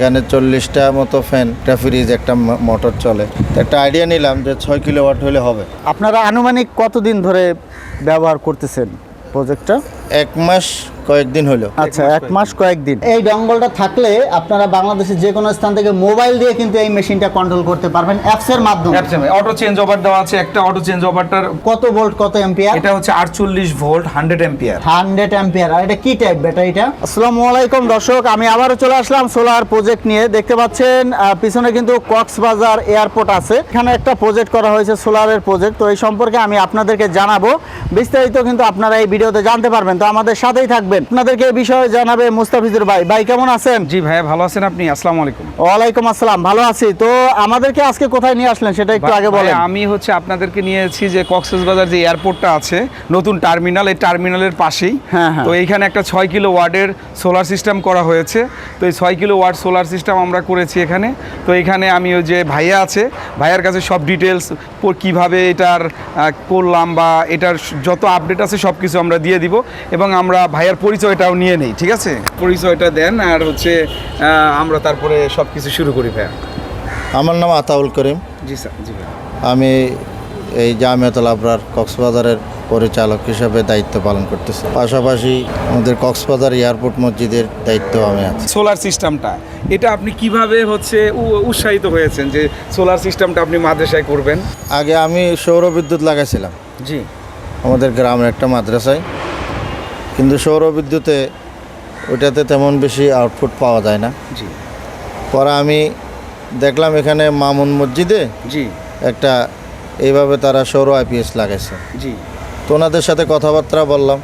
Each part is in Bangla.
এখানে চল্লিশটা মতো ফ্যান একটা ফ্রিজ একটা মোটর চলে। একটা আইডিয়া নিলাম যে ছয় কিলোওয়াট হলে হবে। আপনারা আনুমানিক কতদিন ধরে ব্যবহার করতেছেন প্রজেক্টটা এক মাস কয়েকদিন হলো। আচ্ছা এক মাস কয়েকদিন এই ডঙ্গলটা থাকলে আপনারা বাংলাদেশের যে কোনো স্থান থেকে মোবাইল দিয়ে কিন্তু এই মেশিনটা কন্ট্রোল করতে পারবেন অ্যাপসের মাধ্যমে। অটো চেঞ্জ ওভার দেওয়া আছে একটা অটো চেঞ্জ ওভারটার কত ভোল্ট কত এম্পিয়ার এটা হচ্ছে আটচল্লিশ volt hundred ampere hundred ampere আর এটা কি টাইপ ব্যাটারিটা আসসালামু আলাইকুম দর্শক আমি আবারও চলে আসলাম সোলার প্রজেক্ট নিয়ে। দেখতে পাচ্ছেন পিছনে কিন্তু কক্সবাজার এয়ারপোর্ট আছে। এখানে একটা প্রজেক্ট করা হয়েছে সোলারের প্রজেক্ট তো এই সম্পর্কে আমি আপনাদেরকে জানাব। বিস্তারিত কিন্তু আপনারা এই ভিডিওতে জানতে পারবেন। তো আমাদের সাথেই থাকবেন। আপনাদেরকে এই বিষয়ে জানাবে মুস্তাফিজুর ভাই। ভাই কেমন আছেন? জি ভাইয়া ভালো আছেন আপনি? আসসালামু আলাইকুম। ওয়ালাইকুম আসসালাম ভালো আছি। তো আমাদেরকে আজকে কোথায় নিয়ে আসলেন সেটা একটু আগে বলেন। আমি হচ্ছে আপনাদেরকে নিয়েছি যে কক্সবাজার যে এয়ারপোর্টটা আছে নতুন টার্মিনাল এই টার্মিনালের পাশেই। হ্যাঁ, হ্যাঁ। তো এইখানে একটা ছয় কিলো ওয়ার্ডের সোলার সিস্টেম করা হয়েছে। তো এই ছয় কিলো ওয়ার্ড সোলার সিস্টেম আমরা করেছি এখানে। তো এখানে আমি ওই যে ভাইয়া আছে ভাইয়ার কাছে সব ডিটেলস কীভাবে এটার করলাম বা এটার যত আপডেট আছে সব কিছু আমরা দিয়ে দিব। এবং আমরা ভাইয়ার পরিচয়টাও নিয়ে নেই ঠিক আছে? পরিচয়টা দেন আর হচ্ছে আমরা তারপরে সব কিছু শুরু করি ভাইয়া। আমার নাম আতাউল করিম। জি স্যার জি ভাইয়া। আমি এই জামিয়াতুল আবরার কক্সবাজারের পরিচালক হিসেবে দায়িত্ব পালন করতেছি। পাশাপাশি আমাদের কক্সবাজার এয়ারপোর্ট মসজিদের দায়িত্ব আমি আছি। সোলার সিস্টেমটা এটা আপনি কীভাবে হচ্ছে উৎসাহিত হয়েছেন যে সোলার সিস্টেমটা আপনি মাদ্রাসায় করবেন? আগে আমি সৌর বিদ্যুৎ লাগাইছিলাম। জি। আমাদের গ্রামের একটা মাদ্রাসায়। কিন্তু সৌর বিদ্যুতে ওইটাতে তেমন বেশি আউটপুট পাওয়া যায় না। জি। পরে আমি দেখলাম এখানে মামুন মসজিদে জি। একটা এইভাবে তারা সৌর আইপিএস লাগাইছে। জি। তো ওনাদের সাথে কথাবার্তা বললাম।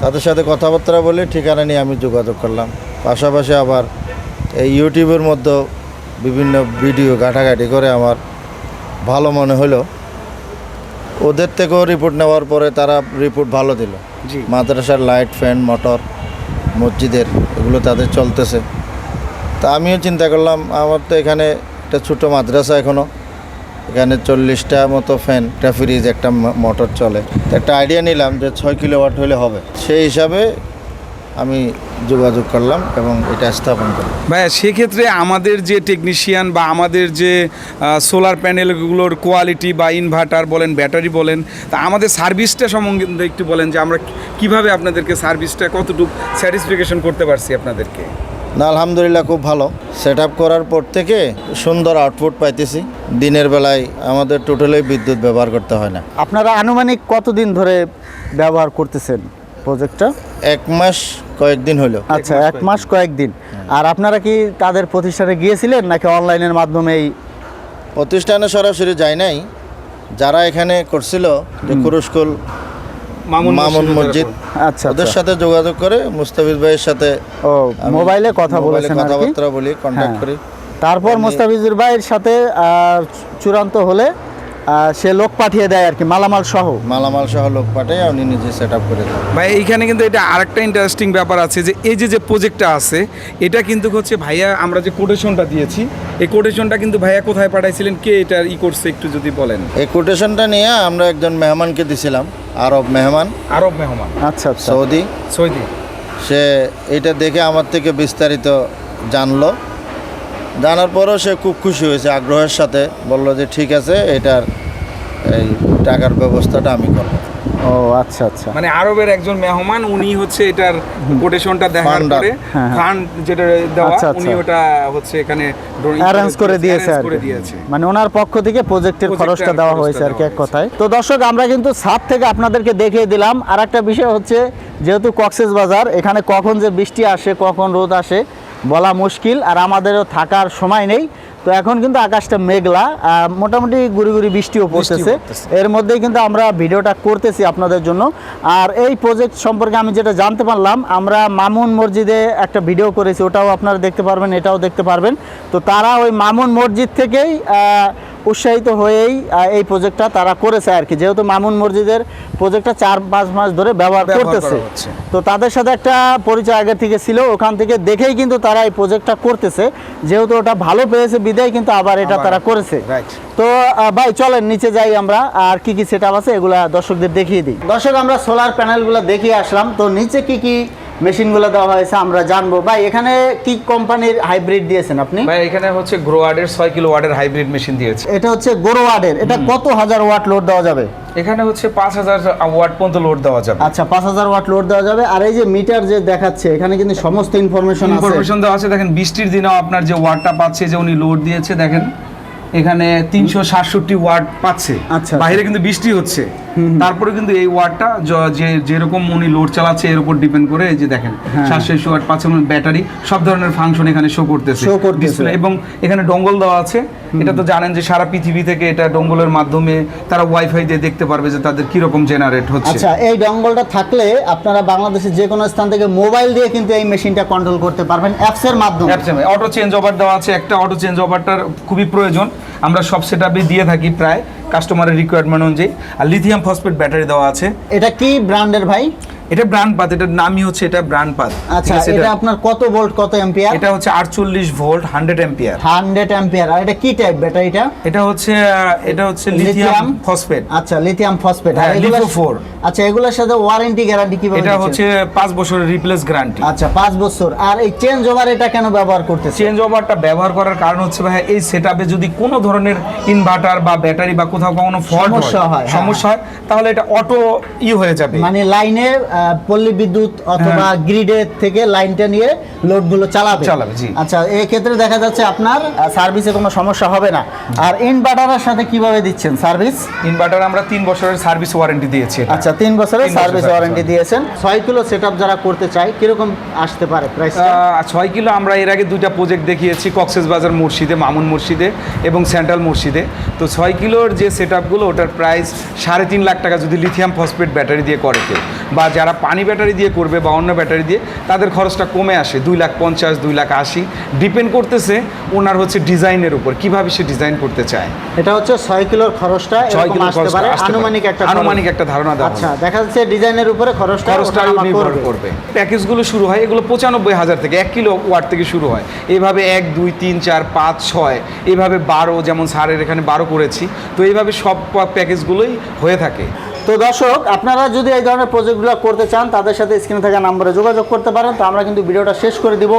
তাদের সাথে কথাবার্তা বলে ঠিকানা নিয়ে আমি যোগাযোগ করলাম। পাশাপাশি আবার এই ইউটিউবের মধ্যে বিভিন্ন ভিডিও ঘাটাঘাটি করে আমার ভালো মনে হলো। ওদের থেকেও রিপোর্ট নেওয়ার পরে তারা রিপোর্ট ভালো দিল। মাদ্রাসার লাইট ফ্যান মোটর মসজিদের এগুলো তাদের চলতেছে। তা আমিও চিন্তা করলাম আমার তো এখানে একটা ছোটো মাদ্রাসা এখনও এখানে চল্লিশটা মতো ফ্যান একটা ফ্রিজ একটা মোটর চলে একটা আইডিয়া নিলাম যে ছয় কিলোওয়াট হলে হবে। সেই হিসাবে আমি যোগাযোগ করলাম এবং এটা স্থাপন করলাম। ভাইয়া সেক্ষেত্রে আমাদের যে টেকনিশিয়ান বা আমাদের যে সোলার প্যানেলগুলোর কোয়ালিটি বা ইনভার্টার বলেন ব্যাটারি বলেন তা আমাদের সার্ভিসটা সম্বন্ধে একটু বলেন যে আমরা কীভাবে আপনাদেরকে সার্ভিসটা কতটুকু স্যাটিসফিকেশন করতে পারছি আপনাদেরকে? না আলহামদুলিল্লাহ খুব ভালো। সেট করার পর থেকে সুন্দর আউটপুট পাইতেছি। দিনের বেলায় আমাদের টোটালি বিদ্যুৎ ব্যবহার করতে হয় না। আপনারা আনুমানিক কতদিন ধরে ব্যবহার করতেছেন প্রজেক্টটা এক মাস কয়েকদিন হলো। আচ্ছা এক মাস কয়েকদিন আর আপনারা কি তাদের প্রতিষ্ঠানে গিয়েছিলেন নাকি অনলাইনের মাধ্যমেই প্রতিষ্ঠানে সরাসরি যায় নাই। যারা এখানে করছিল যে কুরুস্কুল মামুন মসজিদ আচ্ছা ওদের আচ্ছা। সাথে যোগাযোগ করে মুস্তাফিজ ভাইয়ের সাথে ও মোবাইলে কথা বলেছেন আর কি। কথাবার্তা বলি কন্ট্যাক্ট। করি। তারপর মোস্তাফিজুর ভাইয়ের সাথে চূড়ান্ত হলে সে লোক পাঠিয়ে দেয় আর কি মালামাল সহ। মালামাল সহ লোক পাঠিয়ে উনি নিজে সেট আপ করে দেন। ভাই এইখানে কিন্তু এটা আরেকটা ইন্টারেস্টিং ব্যাপার আছে যে এই যে যে প্রজেক্টটা আছে এটা কিন্তু হচ্ছে ভাইয়া আমরা যে কোটেশনটা দিয়েছি এই কোটেশনটা কিন্তু ভাইয়া কোথায় পাঠাইছিলেন কে এটা ই করছে একটু যদি বলেন? এই কোটেশনটা নিয়ে আমরা একজন মেহমানকে দিছিলাম আরব মেহমান। আরব মেহমান। আচ্ছা আচ্ছা। সৌদি। সৌদি। সে এটা দেখে আমার থেকে বিস্তারিত জানলো। জানার পরেও সে খুব খুশি হয়েছে আগ্রহের সাথে বলল যে ঠিক আছে এটার এই টাকার ব্যবস্থাটা আমি করব। ও আচ্ছা আচ্ছা। মানে আরবের একজন মেহমান উনি হচ্ছে এটার কোটেশনটা দেখার পরে হ্যাঁ, হ্যাঁ। ফান্ড যেটা দেওয়া আচ্ছা, আচ্ছা। উনি ওটা হচ্ছে এখানে অ্যারেঞ্জ করে দিয়েছে আর মানে ওনার পক্ষ থেকে প্রজেক্টের প্রজেক্টের খরচটা দেওয়া হয়েছে আর কি এক কথায়। তো দর্শক আমরা কিন্তু সাত থেকে আপনাদেরকে দেখিয়ে দিলাম। আর একটা বিষয় হচ্ছে যেহেতু কক্সেস বাজার এখানে কখন যে বৃষ্টি আসে কখন রোদ আসে বলা মুশকিল আর আমাদেরও থাকার সময় নেই। তো এখন কিন্তু আকাশটা মেঘলা মোটামুটি গুড়ি গুড়ি বৃষ্টিও পড়তেছে। এর মধ্যেই কিন্তু আমরা ভিডিওটা করতেছি আপনাদের জন্য। আর এই প্রজেক্ট সম্পর্কে আমি যেটা জানতে পারলাম আমরা মামুন মসজিদে একটা ভিডিও করেছি ওটাও আপনারা দেখতে পারবেন এটাও দেখতে পারবেন। তো তারা ওই মামুন মসজিদ থেকেই উৎসাহিত হয়েই এই প্রজেক্টটা তারা করেছে আর কি। যেহেতু মামুন মসজিদের প্রজেক্টটা চার পাঁচ মাস ধরে ব্যবহার করতেছে। তো তাদের সাথে একটা পরিচয় আগে থেকে ছিল ওখান থেকে দেখেই কিন্তু তারা এই প্রজেক্টটা করতেছে। যেহেতু ওটা ভালো পেয়েছে বিদায় কিন্তু আবার এটা তারা করেছে। তো ভাই চলেন নিচে যাই আমরা। আর কি কি সেট আছে এগুলা দর্শকদের দেখিয়ে দিই। দর্শক আমরা সোলার প্যানেলগুলো দেখিয়ে আসলাম। তো নিচে কি কি মেশিনগুলো দেওয়া হয়েছে আমরা জানব। ভাই এখানে কি কোম্পানির হাইব্রিড দিয়েছেন আপনি? ভাই এখানে হচ্ছে গ্রোয়ার্ডের ছয় কিলো ওয়ার্ডের হাইব্রিড মেশিন দিয়েছে। এটা হচ্ছে গোরোয়ার্ডের এটা কত হাজার ওয়াট লোড দেওয়া যাবে? এখানে হচ্ছে পাঁচ হাজার ওয়াট পর্যন্ত লোড দেওয়া যাবে। আচ্ছা পাঁচ হাজার ওয়াট লোড দেওয়া যাবে আর এই যে মিটার যে দেখাচ্ছে এখানে কিন্তু সমস্ত ইনফরমেশন আছে। ইনফরমেশন দেওয়া আছে দেখেন বৃষ্টির দিনেও আপনার যে ওয়াটটা পাচ্ছে যে উনি লোড দিয়েছে দেখেন এখানে তিনশো সাতষট্টি ওয়াট পাচ্ছে। আচ্ছা। বাইরে কিন্তু বৃষ্টি হচ্ছে। তারপরে কিন্তু এই ওয়াটটা য- যেরকম উনি লোড চালাচ্ছে এর উপর ডিপেন্ড করে এই যে দেখেন হ্যাঁ। সাতশো ওয়াট পাচ্ছে ব্যাটারি সব ধরনের ফাংশন এখানে শো করতেছে। এবং এখানে ডঙ্গল দেওয়া আছে। এটা তো জানেন যে সারা পৃথিবী থেকে এটা ডঙ্গলের মাধ্যমে তারা ওয়াইফাই দিয়ে দেখতে পারবে যে তাদের কীরকম জেনারেট হচ্ছে। আচ্ছা এই ডঙ্গলটা থাকলে আপনারা বাংলাদেশের যে কোনো স্থান থেকে মোবাইল দিয়ে কিন্তু এই মেশিনটা কন্ট্রোল করতে পারবেন অ্যাপস এর মাধ্যমে। অটো চেঞ্জ ওভার দেওয়া আছে একটা অটো চেঞ্জ ওভারটার খুবই প্রয়োজন। আমরা সব সেট দিয়ে থাকি প্রায়। কাস্টমারের রিকোয়ারমেন্ট অনুযায়ী। আর লিথিয়াম ফসফেট ব্যাটারি দেওয়া আছে। এটা কি ব্র্যান্ডের ভাই? এটা ব্র্যান্ড পাত এটার নামই হচ্ছে এটা ব্র্যান্ড পাত আচ্ছা এটা আপনার কত ভোল্ট কত অ্যাম্পিয়ার এটা হচ্ছে আটচল্লিশ volt hundred ampere hundred ampere আর এটা কি টাইপ ব্যাটারিটা এটা? এটা হচ্ছে এটা হচ্ছে লিথিয়াম ফসফেট আচ্ছা লিথিয়াম ফসফেট হ্যাঁ, Litho four। আচ্ছা এগুলোর সাথে ওয়ারেন্টি গ্যারান্টি কীভাবে এটা হচ্ছে পাঁচ বছরের রিপ্লেস গ্যারান্টি আচ্ছা পাঁচ বছর। আর এই চেঞ্জ ওভার এটা কেন ব্যবহার করতেছে চেঞ্জ ওভারটা ব্যবহার করার কারণ হচ্ছে ভাই এই সেটআপে যদি কোনো ধরনের ইনভার্টার বা ব্যাটারি বা কোথাও কোনো ফল্ট সমস্যা হয়, হ্যাঁ। সমস্যা হয় তাহলে এটা অটো ই হয়ে যাবে। মানে লাইনে পল্লী বিদ্যুৎ অথবা গ্রিডের থেকে লাইনটা নিয়ে লোডগুলো চালাবে। চালাবে, জি। আচ্ছা এই ক্ষেত্রে দেখা যাচ্ছে আপনার সার্ভিসে কোনো সমস্যা হবে না। আর ইনভার্টারের সাথে কীভাবে দিচ্ছেন সার্ভিস ইনভার্টার আমরা তিন বছরের সার্ভিস ওয়ারেন্টি দিয়েছি আচ্ছা তিন বছরের সার্ভিস ওয়ারেন্টি দিয়েছেন। ছয় কিলো সেট যারা করতে চায় কীরকম আসতে পারে প্রাইস ছয় কিলো আমরা এর আগে দুইটা প্রজেক্ট দেখিয়েছি কক্সেস বাজার মুর্শিদে মামুন মুর্শিদে এবং সেন্ট্রাল মুর্শিদে। তো ছয় কিলোর যে সেট ওটার প্রাইস সাড়ে তিন লাখ টাকা যদি লিথিয়াম ফসফেট ব্যাটারি দিয়ে করে কেউ। বা যারা পানি ব্যাটারি দিয়ে করবে বা অন্য ব্যাটারি দিয়ে তাদের খরচটা কমে আসে দুই লাখ পঞ্চাশ দুই লাখ আশি ডিপেন্ড করতেছে ওনার হচ্ছে ডিজাইনের উপর কীভাবে সে ডিজাইন করতে চায় এটা হচ্ছে ছয় কিলোর খরচটা ছয় কিলো খরচটা। আনুমানিক একটা। আনুমানিক একটা ধারণা দেওয়া আচ্ছা দেখা যাচ্ছে ডিজাইনের উপরে খরচটা খরচটা নির্ভর করবে। প্যাকেজগুলো শুরু হয় এগুলো পঁচানব্বই হাজার থেকে এক কিলো ওয়াট থেকে শুরু হয় এইভাবে এক দুই তিন চার পাঁচ ছয় এভাবে বারো যেমন সারের এখানে বারো করেছি তো এইভাবে সব প্যাকেজগুলোই হয়ে থাকে তো দর্শক আপনারা যদি এই ধরনের প্রজেক্টগুলো করতে চান তাদের সাথে স্ক্রিনে থাকা নাম্বারে যোগাযোগ করতে পারেন। তো আমরা কিন্তু ভিডিওটা শেষ করে দিব।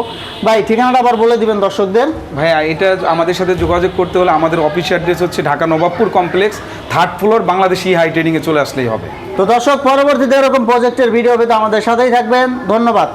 ভাই ঠিকানাটা আবার বলে দিবেন দর্শকদের। ভাইয়া এটা আমাদের সাথে যোগাযোগ করতে হলে আমাদের অফিস অ্যাড্রেস হচ্ছে Dhaka Nawabpur complex third floor Bangladeshi high ট্রেনিংয়ে চলে আসলেই হবে। তো দর্শক পরবর্তীতে এরকম প্রজেক্টের ভিডিও পেতে আমাদের সাথেই থাকবেন। ধন্যবাদ।